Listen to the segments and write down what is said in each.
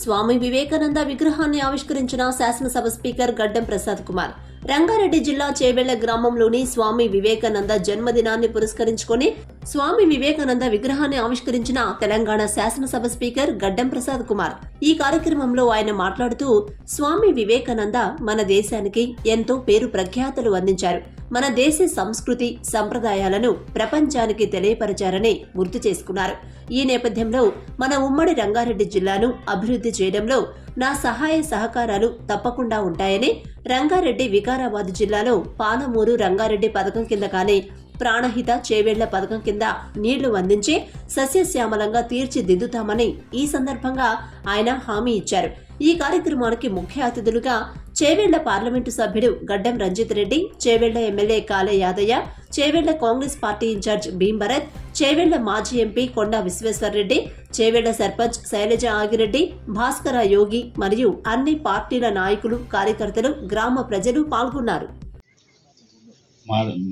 స్వామి వివేకానంద విగ్రహాన్ని ఆవిష్కరించిన శాసనసభ స్పీకర్ గడ్డం ప్రసాద్ కుమార్. రంగారెడ్డి జిల్లా చేవెళ్ళ గ్రామంలోని స్వామి వివేకానంద జన్మదినాన్ని పురస్కరించుకొని స్వామి వివేకానంద విగ్రహాన్ని ఆవిష్కరించిన తెలంగాణ శాసనసభ స్పీకర్ గడ్డం ప్రసాద్ కుమార్. ఈ కార్యక్రమంలో ఆయన మాట్లాడుతూ స్వామి వివేకానంద మన దేశానికి ఎంతో పేరు ప్రఖ్యాతలు అందించారు. మన దేశ సంస్కృతి సంప్రదాయాలను ప్రపంచానికి తెలియపరచారని గుర్తు చేసుకున్నారు. ఈ నేపథ్యంలో మన ఉమ్మడి రంగారెడ్డి జిల్లాను అభివృద్ధి చేయడంలో నా సహాయ సహకారాలు తప్పకుండా ఉంటాయని రంగారెడ్డి వికారాబాద్ జిల్లాలో పాలమూరు రంగారెడ్డి పథకం కింద కానీ ప్రాణహిత చేవేళ్ళ పథకం కింద నీళ్ళు అందించి సస్యశ్యామలంగా తీర్చిదిద్దుతామని ఈ సందర్భంగా ఆయన హామీ ఇచ్చారు. ఈ కార్యక్రమానికి ముఖ్య అతిథులుగా చేవేళ్ళ పార్లమెంటు సభ్యుడు గడ్డం Ranjith Reddy Chevella MLA Kale Yadaiah Chevella Congress party in charge Bheem Bharat Chevella మాజీ ఎంపీ కొండా విశ్వేశ్వర్రెడ్డి చేవేళ్ళ సర్పంచ్ శైలజ ఆగిరెడ్డి భాస్కర యోగి మరియు అన్ని పార్టీల నాయకులు కార్యకర్తలు గ్రామ ప్రజలు పాల్గొన్నారు.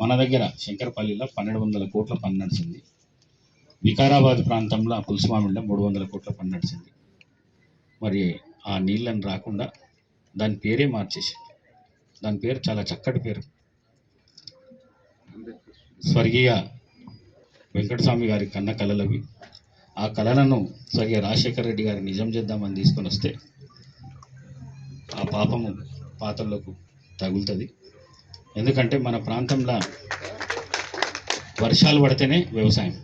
మన దగ్గర శంకరపల్లిలో పన్నెండు వందల కోట్ల పని నడిచింది. వికారాబాద్ ప్రాంతంలో పులుసుమామిడిలో మూడు వందల కోట్ల పని నడిచింది. మరి ఆ నీళ్ళని రాకుండా దాని పేరే మార్చేసి దాని పేరు చాలా చక్కటి పేరు. స్వర్గీయ వెంకటస్వామి గారి కన్న కళలవి ఆ కళలను స్వర్గీయ రాజశేఖర రెడ్డి గారు నిజం చేద్దామని తీసుకొని వస్తే ఆ పాపము పాత్రలకు తగులుతుంది. ఎందుకంటే మన ప్రాంతంలో వర్షాలు పడితేనే వ్యవసాయం.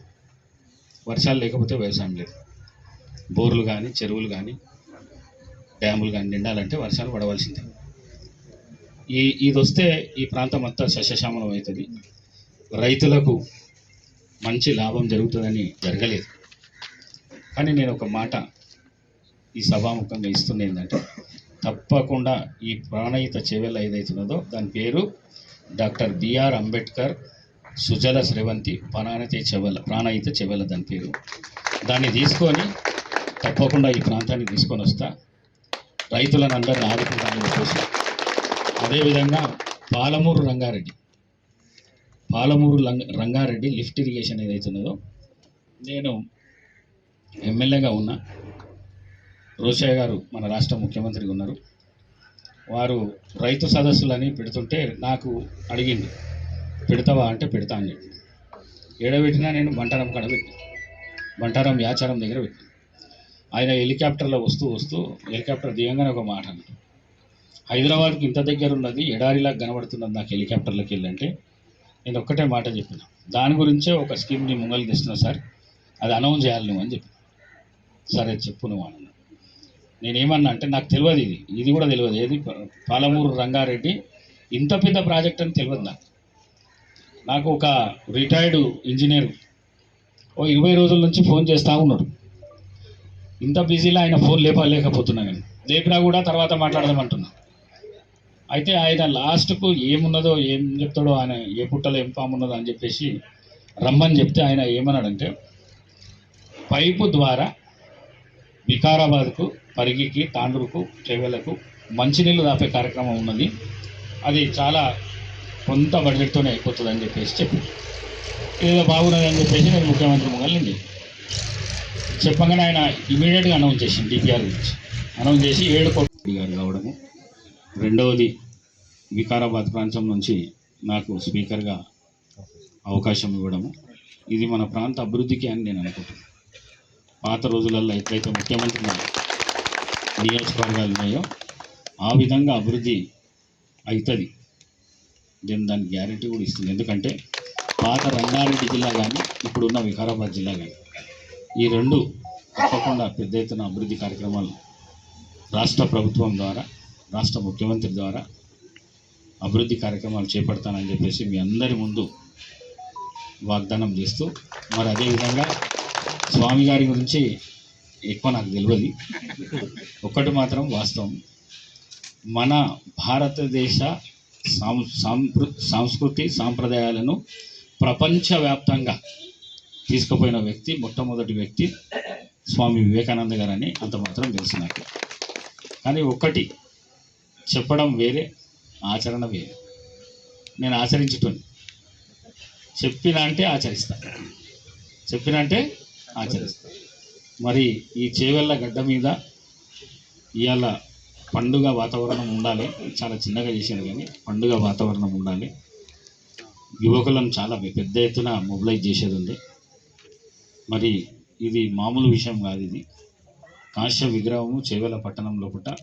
వర్షాలు లేకపోతే వ్యవసాయం లేదు. బోర్లు కానీ చెరువులు కానీ డ్యాములు కానీ నిండాలంటే వర్షాలు పడవలసిందే. ఈ ఇది వస్తే ఈ ప్రాంతం అంతా సస్యశ్యామలం అవుతుంది. రైతులకు మంచి లాభం జరుగుతుందని జరగలేదు. కానీ నేను ఒక మాట ఈ సభాముఖంగా ఇస్తున్న ఏంటంటే తప్పకుండా ఈ ప్రాణహిత చెవెల ఏదైతున్నదో దాని పేరు డాక్టర్ బిఆర్ అంబేద్కర్ సుజల శ్రవంతి ప్రాణహిత చెవెల ప్రాణయిత చెవెల దాని పేరు. దాన్ని తీసుకొని తప్పకుండా ఈ ప్రాంతానికి తీసుకొని వస్తా. రైతులను అందరినీ ఆదుకుంటానని చెప్పేసి. అదేవిధంగా పాలమూరు రంగారెడ్డి. పాలమూరు రంగారెడ్డి లిఫ్ట్ ఇరిగేషన్ ఏదైతున్నదో నేను ఎమ్మెల్యేగా ఉన్నా. రోషయ్య గారు మన రాష్ట్ర ముఖ్యమంత్రిగా ఉన్నారు. వారు రైతు సదస్సులని పెడుతుంటే నాకు అడిగింది పెడతావా? అంటే పెడతా అని చెప్పి. ఏడబెట్టినా నేను బంటారం కడబెట్టి బంటారం యాచారం దగ్గర పెట్టి ఆయన హెలికాప్టర్లో వస్తూ వస్తూ హెలికాప్టర్ దిగంగానే ఒక మాట అన్నాడు. హైదరాబాద్కి ఇంత దగ్గర ఉన్నది ఎడారిలా కనబడుతున్నది నాకు హెలికాప్టర్లోకి వెళ్ళంటే నేను ఒక్కటే మాట చెప్పిన. దాని గురించే ఒక స్కీమ్ని ముంగలు తెస్తున్నా సార్. అది అనౌన్స్ చేయాలి నువ్వు అని చెప్పి సరే చెప్పు నువ్వు అన్నాడు. నేనేమన్నా అంటే నాకు తెలియదు ఇది. ఇది కూడా తెలియదు. ఏది? పాలమూరు రంగారెడ్డి. ఇంత పెద్ద ప్రాజెక్ట్ అని తెలియదు నాకు. నాకు ఒక రిటైర్డ్ ఇంజనీర్ ఓ ఇరవై రోజుల నుంచి ఫోన్ చేస్తూ ఉన్నాడు. ఇంత బిజీలో ఆయన ఫోన్ లేపలేకపోతున్నా కానీ లేపినా కూడా తర్వాత మాట్లాడదామంటున్నా. అయితే ఆయన లాస్ట్కు ఏమున్నదో ఏం చెప్తాడో ఆయన ఏ పుట్టలో ఏం పాము ఉన్నదో అని చెప్పేసి రమ్మని చెప్తే ఆయన ఏమన్నాడంటే పైపు ద్వారా వికారాబాద్కు పరిగికి తాండ్రుకు చెవెలకు మంచినీళ్ళు దాపే కార్యక్రమం ఉన్నది. అది చాలా కొంత బడ్జెట్తోనే అయిపోతుంది అని చెప్పేసి చెప్పి. ఏదో బాగున్నది అని చెప్పేసి నేను ముఖ్యమంత్రి మొగలింది చెప్పగానే ఆయన ఇమీడియట్గా అనౌన్స్ చేసింది డిపిఆర్ గురించి. అనౌన్స్ చేసి ఏడు కోట్ల గారు కావడము. రెండవది వికారాబాద్ ప్రాంతం నుంచి నాకు స్పీకర్గా అవకాశం ఇవ్వడము. ఇది మన ప్రాంత అభివృద్ధికి అని నేను అనుకుంటున్నాను. పాత రోజులలో ఎట్లయితే ముఖ్యమంత్రి నియోజకవర్గాలు ఉన్నాయో ఆ విధంగా అభివృద్ధి అవుతుంది నేను దానికి గ్యారంటీ కూడా ఇస్తుంది ఎందుకంటే పాత రంగారెడ్డి జిల్లా కానీ ఇప్పుడున్న వికారాబాద్ జిల్లా కానీ ఈ రెండు తప్పకుండా పెద్ద ఎత్తున అభివృద్ధి కార్యక్రమాలు రాష్ట్ర ప్రభుత్వం ద్వారా రాష్ట్ర ముఖ్యమంత్రి ద్వారా అభివృద్ధి కార్యక్రమాలు చేపడతానని చెప్పేసి మీ అందరి ముందు వాగ్దానం చేస్తూ మరి అదేవిధంగా స్వామి గారి గురించి ఎక్కువ నాకు తెలియదు. ఒక్కటి మాత్రం వాస్తవం. మన భారతదేశ సాం సాంప్రదాయాలను ప్రపంచవ్యాప్తంగా తీసుకుపోయిన వ్యక్తి మొట్టమొదటి వ్యక్తి స్వామి వివేకానంద గారని అంత మాత్రం తెలుసు నాకు. కానీ ఒక్కటి చెప్పడం వేరే ఆచరణ వేరే. నేను ఆచరించుటోని చెప్పిన అంటే ఆచరిస్తా. చెప్పిన అంటే ఆచరిస్తా. మరి ఈ చేవెళ్ళ గడ్డ మీద ఇవాళ పండుగ వాతావరణం ఉండాలి. చాలా చిన్నగా చేశాను కానీ పండుగ వాతావరణం ఉండాలి. యువకులను చాలా పెద్ద ఎత్తున మొబిలైజ్ చేసేది ఉంది. మరి ఇది మామూలు విషయం కాదు ఇది. కాశ్య విగ్రహము చేవెల పట్టణం లోపల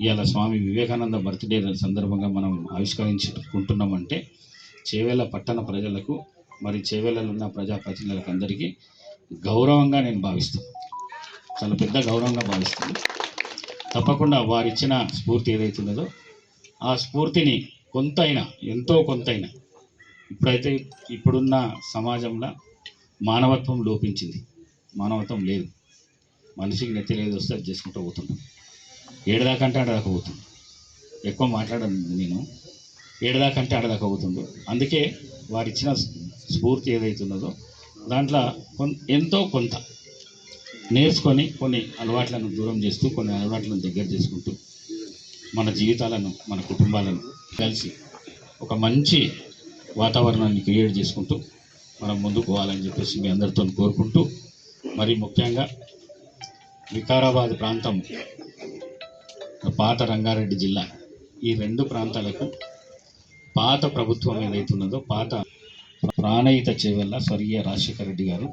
ఇవాళ స్వామి వివేకానంద బర్త్డే సందర్భంగా మనం ఆవిష్కరించుకుంటున్నామంటే చేవేల పట్టణ ప్రజలకు మరి చేవేలలో ఉన్న ప్రజాప్రతినిధులకు అందరికీ గౌరవంగా నేను భావిస్తాను. చాలా పెద్ద గౌరవంగా భావిస్తాను. తప్పకుండా వారిచ్చిన స్ఫూర్తి ఏదైతున్నదో ఆ స్ఫూర్తిని కొంతైనా ఎంతో కొంతైనా ఇప్పుడైతే ఇప్పుడున్న సమాజంలో మానవత్వం లోపించింది. మానవత్వం లేదు. మనిషికి నెత్తి లేదు వస్తే అది చేసుకుంటూ పోతున్నాం ఏడదాకంటే ఆడదాకా పోతుంది. ఎక్కువ మాట్లాడను నేను. ఏడదాకంటే ఆడదాకా పోతుండు. అందుకే వారిచ్చిన స్ఫూర్తి ఏదైతున్నదో దాంట్లో కొన్ ఎంతో కొంత నేర్చుకొని కొన్ని అలవాట్లను దూరం చేస్తూ కొన్ని అలవాట్లను దగ్గర చేసుకుంటూ మన జీవితాలను మన కుటుంబాలను కలిసి ఒక మంచి వాతావరణాన్ని క్రియేట్ చేసుకుంటూ మనం ముందుకు పోవాలని చెప్పేసి మీ అందరితో కోరుకుంటూ మరి ముఖ్యంగా వికారాబాద్ ప్రాంతం పాత రంగారెడ్డి జిల్లా. ఈ రెండు ప్రాంతాలకు పాత ప్రభుత్వం ఏదైతున్నదో పాత ప్రాణయిత చేవల్ల స్వర్గీయ రాజశేఖర రెడ్డి గారు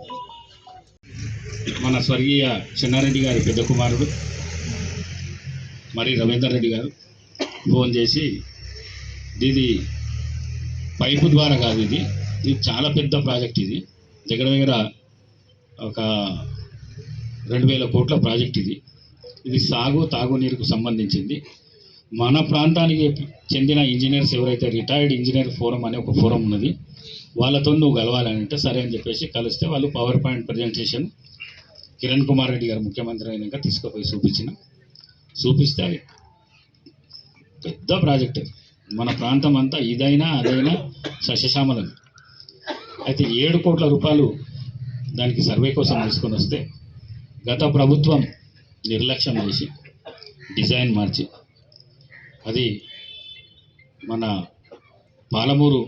మన స్వర్గీయ చిన్నారెడ్డి గారి పెద్ద కుమారుడు మరి రవీందర్ రెడ్డి గారు ఫోన్ చేసి ఇది పైపు ద్వారా కాదు ఇది. ఇది చాలా పెద్ద ప్రాజెక్ట్ ఇది. దగ్గర దగ్గర ఒక రెండు వేల కోట్ల ప్రాజెక్ట్ ఇది. ఇది సాగు తాగునీరుకు సంబంధించింది. మన ప్రాంతానికి చెందిన ఇంజనీర్స్ ఎవరైతే రిటైర్డ్ ఇంజనీర్ ఫోరం అనే ఒక ఫోరం ఉన్నది వాళ్ళతో నువ్వు కలవాలని అంటే సరే అని చెప్పేసి కలిస్తే వాళ్ళు power point presentation Kiran Kumar Reddy గారు ముఖ్యమంత్రి అయినాక తీసుకుపోయి చూపించిన. చూపిస్తే అది పెద్ద ప్రాజెక్ట్. మన ప్రాంతం అంతా ఇదైనా అదైనా సస్యశ్యామలం. అయితే ఏడు కోట్ల రూపాయలు దానికి సర్వే కోసం తీసుకొని వస్తే గత ప్రభుత్వం నిర్లక్ష్యం చేసి డిజైన్ మార్చి అది మన పాలమూరు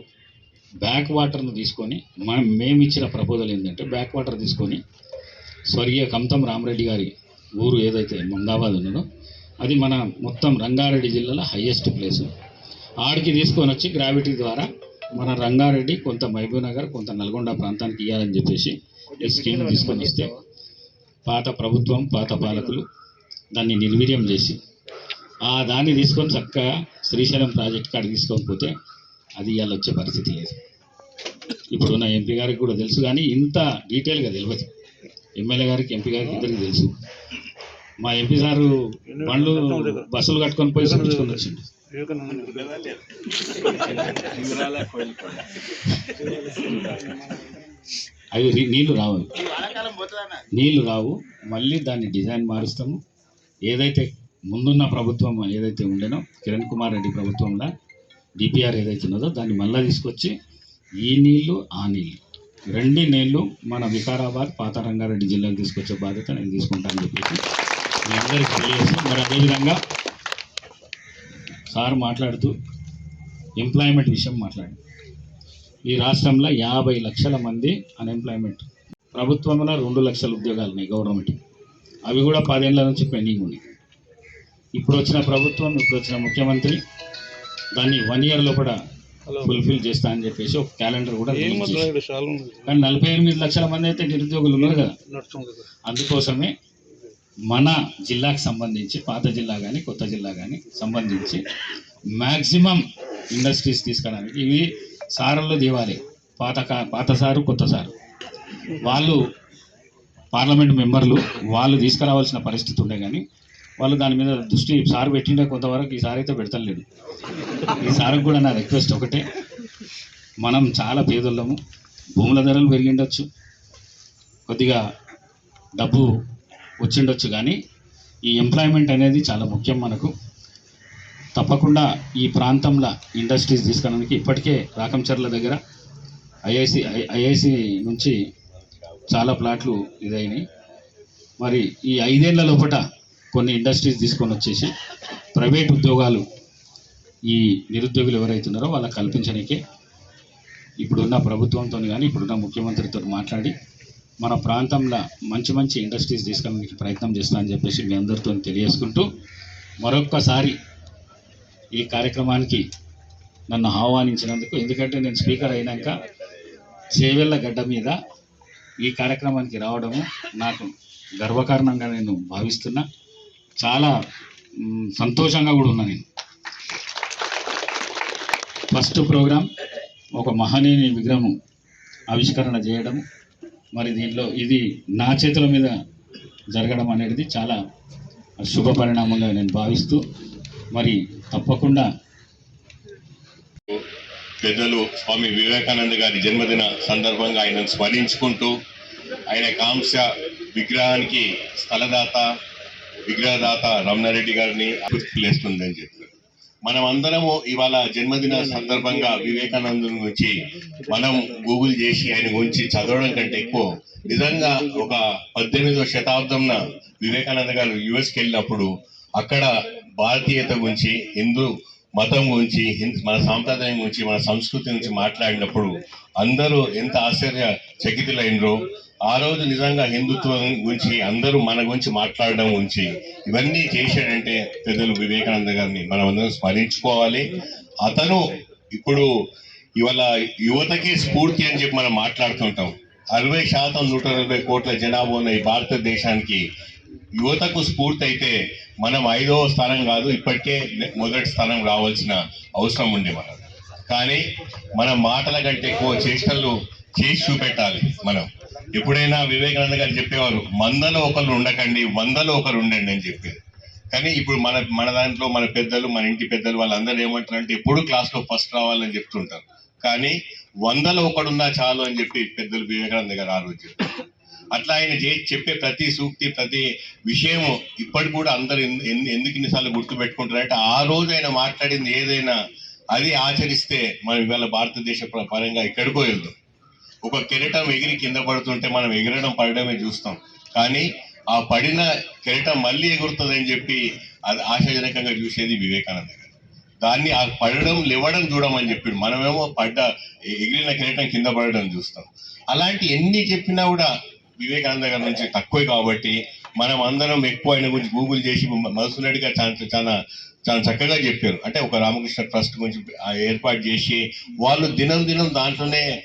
బ్యాక్ వాటర్ను తీసుకొని మనం మేము ఇచ్చిన ప్రపోజల్ ఏంటంటే బ్యాక్ వాటర్ తీసుకొని స్వర్గీయ కమతం రామరెడ్డి గారి ఊరు ఏదైతే ముందాబాద్ ఉన్నదో అది మన మొత్తం రంగారెడ్డి జిల్లాలో హయ్యెస్ట్ ప్లేసు ఆడికి తీసుకొని వచ్చి గ్రావిటీ ద్వారా మన రంగారెడ్డి కొంత మహబూబ్ నగర్ కొంత నల్గొండ ప్రాంతానికి ఇవ్వాలని చెప్పేసి ఈ స్కీమ్ తీసుకొని వస్తే పాత ప్రభుత్వం పాత పాలకులు దాన్ని నిర్వీర్యం చేసి ఆ దాన్ని తీసుకొని చక్కగా శ్రీశైలం ప్రాజెక్ట్ కాడికి తీసుకొని పోతే అది ఇవాళ వచ్చే పరిస్థితి లేదు. ఇప్పుడున్న ఎంపీ గారికి కూడా తెలుసు కానీ ఇంత డీటెయిల్గా తెలియదు ఎమ్మెల్యే గారికి ఎంపీ గారికి ఇద్దరికి తెలుసు. మా ఎంపీ సారు బండ్లు బస్సులు కట్టుకొని పోయి చూపించుకొని వచ్చింది అవి నీళ్ళు రావు. నీళ్ళు రావు. మళ్ళీ దాన్ని డిజైన్ మారుస్తాము. ఏదైతే ముందున్న ప్రభుత్వం ఏదైతే ఉండేనో కిరణ్ కుమార్ రెడ్డి ప్రభుత్వంలో డిపిఆర్ ఏదైతే ఉన్నదో దాన్ని మళ్ళీ తీసుకొచ్చి ఈ నీళ్ళు ఆ నీళ్ళు రెండు నీళ్ళు మన వికారాబాద్ పాత రంగారెడ్డి జిల్లాకు తీసుకొచ్చే బాధ్యత నేను తీసుకుంటానని చెప్పేసి మీ అందరికీ తెలియజేసి మరి అదేవిధంగా సార్ మాట్లాడుతూ ఎంప్లాయ్మెంట్ విషయం మాట్లాడి. ఈ రాష్ట్రంలో యాభై లక్షల మంది అన్ఎంప్లాయ్మెంట్ ప్రభుత్వంలో రెండు లక్షల ఉద్యోగాలు ఉన్నాయి గవర్నమెంట్ అవి కూడా పదేళ్ళ నుంచి పెండింగ్ ఉన్నాయి. ఇప్పుడు వచ్చిన ప్రభుత్వం ఇప్పుడు వచ్చిన ముఖ్యమంత్రి దాన్ని వన్ ఇయర్ లోపల ఫుల్ఫిల్ చేస్తా అని చెప్పేసి ఒక క్యాలెండర్ కూడా. కానీ నలభై ఎనిమిది లక్షల మంది అయితే నిరుద్యోగులు ఉన్నారు కదా. అందుకోసమే మన జిల్లాకు సంబంధించి పాత జిల్లా కానీ కొత్త జిల్లా కానీ సంబంధించి మ్యాక్సిమం ఇండస్ట్రీస్ తీసుకురావడానికి ఇవి సారల్లో దివాలి పాత పాత సారు కొత్త సారు. వాళ్ళు పార్లమెంట్ మెంబర్లు వాళ్ళు తీసుకురావాల్సిన పరిస్థితి ఉండే కానీ వాళ్ళు దాని మీద దృష్టి సార్ పెట్టిండే కొంతవరకు ఈ అయితే పెడతలేడు. ఈ సార్కి కూడా నా రిక్వెస్ట్ ఒకటే. మనం చాలా పేదోళ్ళము భూముల ధరలు పెరిగిండొచ్చు. కొద్దిగా డబ్బు వచ్చిండొచ్చు కానీ ఈ ఎంప్లాయ్మెంట్ అనేది చాలా ముఖ్యం మనకు. తప్పకుండా ఈ ప్రాంతంలో ఇండస్ట్రీస్ తీసుకురావడానికి ఇప్పటికే రాకంచర్ల దగ్గర ఐఐసి ఐఐసి నుంచి చాలా ప్లాట్లు ఇదైనాయి. మరి ఈ ఐదేళ్ళ లోపల కొన్ని ఇండస్ట్రీస్ తీసుకొని వచ్చేసి ప్రైవేట్ ఉద్యోగాలు ఈ నిరుద్యోగులు ఎవరైతున్నారో వాళ్ళకి కల్పించడానికే ఇప్పుడున్న ప్రభుత్వంతో కానీ ఇప్పుడున్న ముఖ్యమంత్రితో మాట్లాడి మన ప్రాంతంలో మంచి మంచి ఇండస్ట్రీస్ తీసుకురావడానికి ప్రయత్నం చేస్తానని చెప్పేసి మీ అందరితో తెలియజేసుకుంటూ మరొక్కసారి ఈ కార్యక్రమానికి నన్ను ఆహ్వానించినందుకు ఎందుకంటే నేను స్పీకర్ అయినాక చేవెళ్ళ గడ్డ మీద ఈ కార్యక్రమానికి రావడము నాకు గర్వకారణంగా నేను భావిస్తున్నా. చాలా సంతోషంగా కూడా ఉన్నా నేను. ఫస్ట్ ప్రోగ్రాం ఒక మహనీయుని విగ్రహం ఆవిష్కరణ చేయడం మరి దీంట్లో ఇది నా చేతుల మీద జరగడం అనేది చాలా శుభ పరిణామంగా నేను భావిస్తూ మరి తప్పకుండా పెద్దలు స్వామి వివేకానంద గారి జన్మదిన సందర్భంగా ఆయనను స్మరించుకుంటూ ఆయన కాంస్య విగ్రహానికి స్థలదాత విగ్రహదాత రమణారెడ్డి గారిని లేస్తుందని చెప్పారు. మనం అందరము ఇవాళ జన్మదిన సందర్భంగా వివేకానంద గురించి మనం గూగుల్ చేసి ఆయన గురించి చదవడం కంటే ఎక్కువ. నిజంగా ఒక పద్దెనిమిదవ శతాబ్దంన వివేకానంద గారు యుఎస్కి వెళ్ళినప్పుడు అక్కడ భారతీయత గురించి హిందూ మతం గురించి హింద్ మన సాంప్రదాయం గురించి మన సంస్కృతి గురించి మాట్లాడినప్పుడు అందరూ ఎంత ఆశ్చర్య చకితులైనరో ఆ రోజు నిజంగా హిందుత్వం గురించి అందరూ మన గురించి మాట్లాడడం గురించి ఇవన్నీ చేశాడంటే పెద్దలు వివేకానంద గారిని మనం అందరం స్మరించుకోవాలి. అతను ఇప్పుడు ఇవాళ యువతకి స్ఫూర్తి అని చెప్పి మనం మాట్లాడుతుంటాం. అరవై శాతం నూట అరవై కోట్ల జనాభా ఉన్న ఈ భారతదేశానికి యువతకు స్ఫూర్తి అయితే మనం ఐదవ స్థానం కాదు ఇప్పటికే మొదటి స్థానం రావాల్సిన అవసరం ఉండే మనం కానీ మన మాటల కంటే ఎక్కువ చేష్టలు చేసి చూపెట్టాలి మనం. ఎప్పుడైనా వివేకానంద గారు చెప్పేవారు మందలో ఒకరు ఉండకండి వందలో ఒకరు ఉండండి అని చెప్పేది. కానీ ఇప్పుడు మన మన దాంట్లో మన పెద్దలు మన ఇంటి పెద్దలు వాళ్ళందరూ ఏమంటారు అంటే ఎప్పుడు క్లాస్లో ఫస్ట్ రావాలని చెప్తుంటారు. కానీ వందలో ఒకడున్నా చాలు అని చెప్పి పెద్దలు వివేకానంద గారు ఆ రోజు అట్లా ఆయన చెప్పే ప్రతి సూక్తి ప్రతి విషయము ఇప్పటికి కూడా అందరు ఎందుకు ఇన్నిసార్లు గుర్తు పెట్టుకుంటారంటే ఆ రోజు ఆయన మాట్లాడింది ఏదైనా అది ఆచరిస్తే మనం ఇవాళ భారతదేశ పరంగా ఎక్కడికో వెళ్దాం. ఒక కెరటం ఎగిరి కింద పడుతుంటే మనం ఎగిరడం పడడమే చూస్తాం. కానీ ఆ పడిన కెరటం మళ్ళీ ఎగురుతుందని చెప్పి అది ఆశాజనకంగా చూసేది వివేకానంద గారు. దాన్ని ఆ పడడం లేవడం చూడమని చెప్పాడు. మనమేమో పడ్డ ఎగిరిన కిరీటం కింద పడడం చూస్తాం. అలాంటి ఎన్ని చెప్పినా కూడా వివేకానంద గారి నుంచి తక్కువే కాబట్టి మనం అందరం ఎక్కువ ఆయన గురించి గూగుల్ చేసి మధుసూన్ రెడ్డి గారు చాలా చాలా చాలా చక్కగా చెప్పారు. అంటే ఒక రామకృష్ణ ట్రస్ట్ గురించి ఏర్పాటు చేసి వాళ్ళు దినం దినం దాంట్లోనే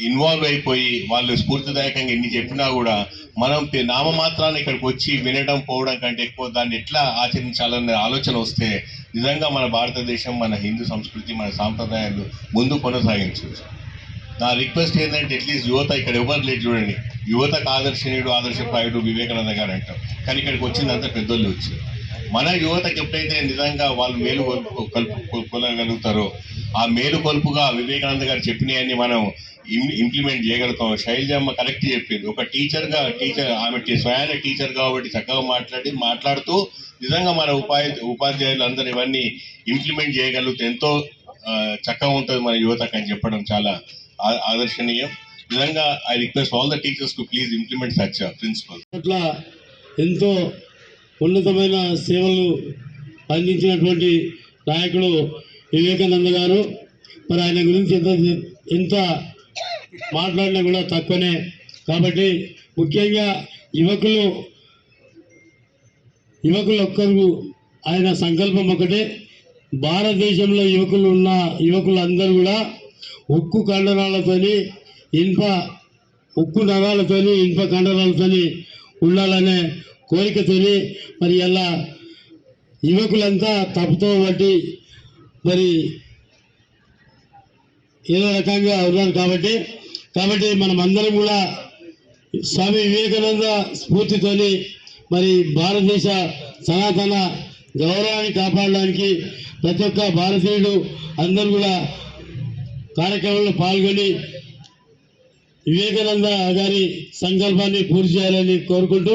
ఇన్వాల్వ్ అయిపోయి వాళ్ళు స్ఫూర్తిదాయకంగా ఎన్ని చెప్పినా కూడా మనం నామమాత్రాన్ని ఇక్కడికి వచ్చి వినడం పోవడం కంటే ఎక్కువ దాన్ని ఎట్లా ఆచరించాలనే ఆలోచన వస్తే నిజంగా మన భారతదేశం మన హిందూ సంస్కృతి మన సాంప్రదాయాలు ముందు కొనసాగించవచ్చు నా రిక్వెస్ట్ ఏంటంటే అట్లీస్ట్ యువత ఇక్కడ ఎవరు లేదు చూడండి. యువతకు ఆదర్శనీయుడు ఆదర్శప్రాయుడు వివేకానంద గారు అంటాం. కానీ ఇక్కడికి వచ్చిందంతా పెద్దోళ్ళు వచ్చారు. మన యువతకి ఎప్పుడైతే నిజంగా వాళ్ళు మేలు కలుపు కొలగలుగుతారో ఆ మేలుకొల్పుగా వివేకానంద గారు చెప్పినవన్నీ మనం ఇంప్లిమెంట్ చేయగలుగుతాం. శైలజమ్మ కరెక్ట్ చెప్పింది. ఒక టీచర్గా టీచర్ ఆమె టీ- స్వయాన టీచర్ కాబట్టి చక్కగా మాట్లాడి మాట్లాడుతూ నిజంగా మన ఉపాధి ఉపాధ్యాయులు అందరూ ఇవన్నీ ఇంప్లిమెంట్ చేయగలిగితే ఎంతో చక్కగా ఉంటుంది మన యువతకు అని చెప్పడం చాలా ఆదర్శనీయం. నిజంగా I request all the teachers to please implement such principle అట్లా ఎంతో ఉన్నతమైన సేవలు అందించినటువంటి నాయకుడు వివేకానంద గారు మరి ఆయన గురించి ఎంత ఎంత మాట్లాడినా కూడా తక్కువనే. కాబట్టి ముఖ్యంగా యువకులు యువకులు ఒక్కరు ఆయన సంకల్పం ఒకటే. భారతదేశంలో యువకులు ఉన్న యువకులందరూ కూడా ఉక్కు కండరాలతోని ఇనుప ఉక్కు నరాలతోని ఇనుప కండరాలతోని ఉండాలనే కోరికతోని మరి అలా యువకులంతా తప్పుతో బట్టి మరి ఏదో రకంగా ఉన్నారు కాబట్టి కాబట్టి మనం అందరం కూడా స్వామి వివేకానంద స్ఫూర్తితోని మరి భారతదేశ సనాతన గౌరవాన్ని కాపాడడానికి ప్రతి ఒక్క భారతీయుడు అందరూ కూడా కార్యక్రమంలో పాల్గొని వివేకానంద గారి సంకల్పాన్ని పూర్తి చేయాలని కోరుకుంటూ